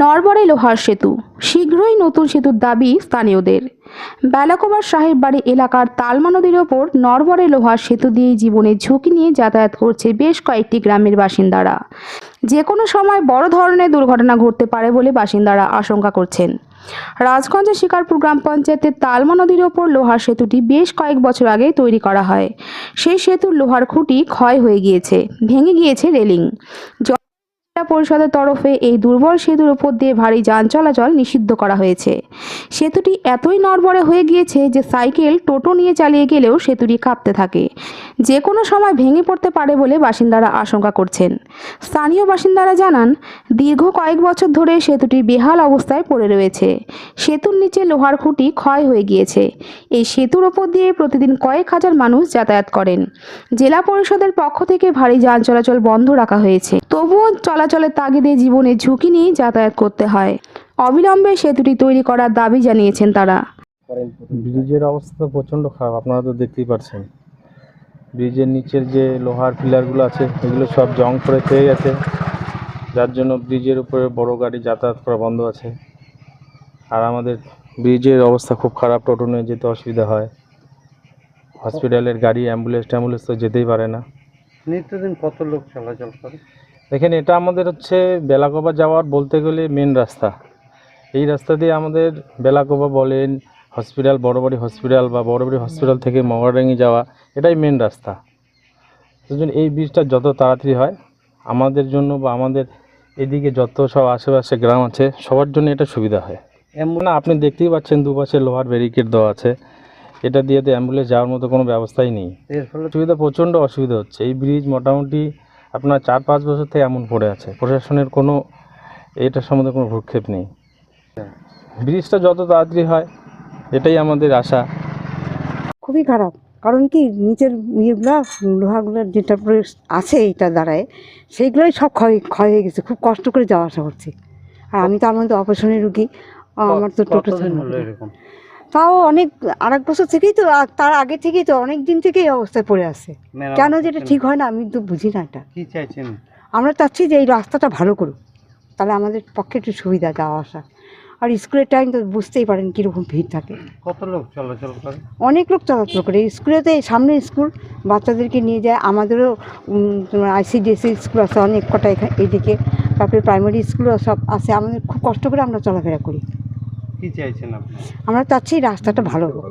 নরবরে লোহার সেতু। শীঘ্রই নতুন সেতুর দাবি স্থানীয়দের। বেলাকোবার সাহেব বাড়ি এলাকার তালমা নদীর ওপর নরবরে লোহার সেতু দিয়ে জীবনের ঝুঁকি নিয়ে যাতায়াত করছে বেশ কয়েকটি গ্রামের বাসিন্দারা। যে কোনো সময় বড় ধরনের দুর্ঘটনা ঘটতে পারে বলে বাসিন্দারা আশঙ্কা করছেন। রাজগঞ্জের শিকারপুর গ্রাম পঞ্চায়েতের তালমা নদীর ওপর লোহার সেতুটি বেশ কয়েক বছর আগে তৈরি করা হয়। সেই সেতুর লোহার খুঁটি ক্ষয় হয়ে গিয়েছে, ভেঙে গিয়েছে রেলিং। জেলা পরিষদের তরফে এই দুর্বল সেতুর উপর দিয়ে ভারী যান চলাচল নিষিদ্ধ করা হয়েছে। সেতুটি এতই নড়বড়ে হয়ে গিয়েছে যে সাইকেল টোটো নিয়ে চালিয়ে গেলেও সেতুটি কাঁপতে থাকে। যে কোনো সময় ভেঙে পড়তে পারে বলে বাসিন্দারা আশঙ্কা করছেন। স্থানীয় বাসিন্দারা জানান, দীর্ঘ কয়েক বছর ধরে সেতুটি বেহাল অবস্থায় পড়ে রয়েছে। সেতুর নিচে লোহার খুঁটি ক্ষয় হয়ে গিয়েছে। এই সেতুর ওপর দিয়ে প্রতিদিন কয়েক হাজার মানুষ যাতায়াত করেন। জেলা পরিষদের পক্ষ থেকে ভারী যান চলাচল বন্ধ রাখা হয়েছে। তবুও চলাচলের তাগিদে জীবনের ঝুঁকি নিয়ে যাতায়াত করতে হয়। অবিলম্বে সেতুটি তৈরি করার দাবি জানিয়েছেন তারা। ব্রিজের অবস্থা তো প্রচণ্ড খারাপ আপনারা তো দেখতেই পাচ্ছেন ব্রিজের নিচের যে লোহার পিলারগুলো আছে এগুলো সব জং করে খেয়ে গেছে। যার জন্য ব্রিজের উপরে বড় গাড়ি যাতায়াত করা বন্ধ আছে। আর আমাদের ব্রিজের অবস্থা খুব খারাপ টোটো নিয়ে যেতে অসুবিধা হয়। হসপিটালের গাড়ি অ্যাম্বুলেন্স ট্যাম্বুলেন্স তো যেতেই পারে না। নিত্যদিন কত লোক চলাচল করে? দেখেন এটা আমাদের হচ্ছে বেলাকোবা যাওয়ার বলতে গেলে মেন রাস্তা। এই রাস্তা দিয়ে আমাদের বেলাকোবা বলেন হসপিটাল বড় বড় হসপিটাল বা বড় বড় হসপিটাল থেকে মগরাডাঙ্গি যাওয়া এটাই মেন রাস্তা। সেজন্য এই ব্রিজটা যত তাড়াতাড়ি হয় আমাদের জন্য বা আমাদের এদিকে যত সব আশেপাশে গ্রাম আছে সবার জন্য এটা সুবিধা হয়। এমন আপনি দেখতেই পাচ্ছেন দুপাশে লোহার ব্যারিকেড দেওয়া আছে। এটা দিয়ে তো অ্যাম্বুলেন্স যাওয়ার মতো কোনো ব্যবস্থাই নেই। এর ফলে সুবিধা প্রচণ্ড অসুবিধা হচ্ছে। এই ব্রিজ মোটামুটি আপনার চার পাঁচ বছর থেকে এমন পড়ে আছে। প্রশাসনের কোনো এটার সম্বন্ধে কোনো ভ্রুক্ষেপ নেই। ব্রিজটা যত তাড়াতাড়ি হয় এটাই আমাদের আশা। খুবই খারাপ। কারণ কি নিচের ইয়েগুলা লোহাগুলোর যেটা আছে এইটা দ্বারায় সেইগুলোই সব ক্ষয় ক্ষয় হয়ে গেছে। খুব কষ্ট করে যাওয়া আসা করছি। আর আমি তার মধ্যে অপারেশনের রুগী। আমার তো টোটো তাও অনেক আর এক বছর থেকেই তো তার আগে থেকেই তো অনেক দিন থেকেই এই অবস্থায় পড়ে আছে। কেন যেটা? ঠিক হয় না আমি তো বুঝি না এটা। কি চাইছেন? আমরা চাচ্ছি যে এই রাস্তাটা ভালো করুক। তাহলে আমাদের পক্ষে একটু সুবিধা যাওয়া আসা আর স্কুলের টাইম তো বুঝতেই পারেন কীরকম ভিড় থাকে। কত লোক চলাচল করে? অনেক লোক চলাচল করে। স্কুলেতে সামনে স্কুল বাচ্চাদেরকে নিয়ে যায়। আমাদেরও আইসিডিএসসি স্কুল আছে অনেক কটা এখানে এইদিকে তারপরে প্রাইমারি স্কুলও সব আছে। আমাদের খুব কষ্ট করে আমরা চলাফেরা করি। কি চাইছেন আমরা চাচ্ছি রাস্তাটা ভালো হোক।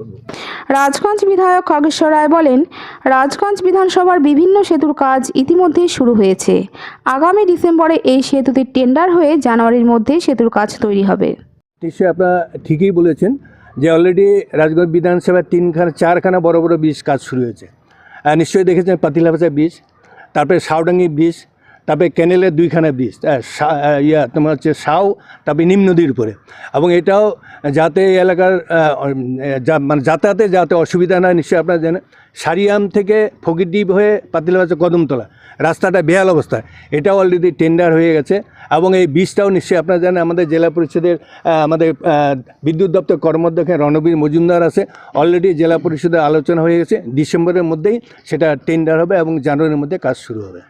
রাজগঞ্জ বিধায়ক খগেশ্বর রায় বলেন রাজগঞ্জ বিধানসভার বিভিন্ন সেতুর কাজ ইতিমধ্যেই শুরু হয়েছে। আগামী ডিসেম্বরে এই সেতুটির টেন্ডার হয়ে জানুয়ারির মধ্যে সেতুর কাজ তৈরি হবে। নিশ্চয়ই আপনারা ঠিকই বলেছেন যে অলরেডি রাজগঞ্জ বিধানসভার তিনখানা চারখানা বড় বড় ব্রিজ কাজ শুরু হয়েছে। নিশ্চয়ই দেখেছেন পাতিলাভাষা ব্রিজ তারপরে সাউডাঙ্গি ব্রিজ তারপরে ক্যানেলের দুইখানা ব্রিজ ইয়া, তোমার হচ্ছে সাউ তারপরে নিম নদীর উপরে। এবং এটাও যাতে এই এলাকার মানে যাতায়াতে যাতে অসুবিধা না নিশ্চয়ই আপনারা জানেন, সারিয়াম থেকে ফকিরদ্বীপ হয়ে পাতিলাভাষা কদমতলা, রাস্তাটা বেহাল অবস্থা। এটাও অলরেডি টেন্ডার হয়ে গেছে, এবং এই বীজটাও নিশ্চয়ই আপনারা জানেন, আমাদের জেলা পরিষদের আমাদের বিদ্যুৎ দপ্তর কর্মধ্যক্ষ রণবীর মজুমদার আছে অলরেডি জেলা পরিষদের আলোচনা হয়ে গেছে, ডিসেম্বরের মধ্যেই সেটা টেন্ডার হবে এবং জানুয়ারির মধ্যে কাজ শুরু হবে।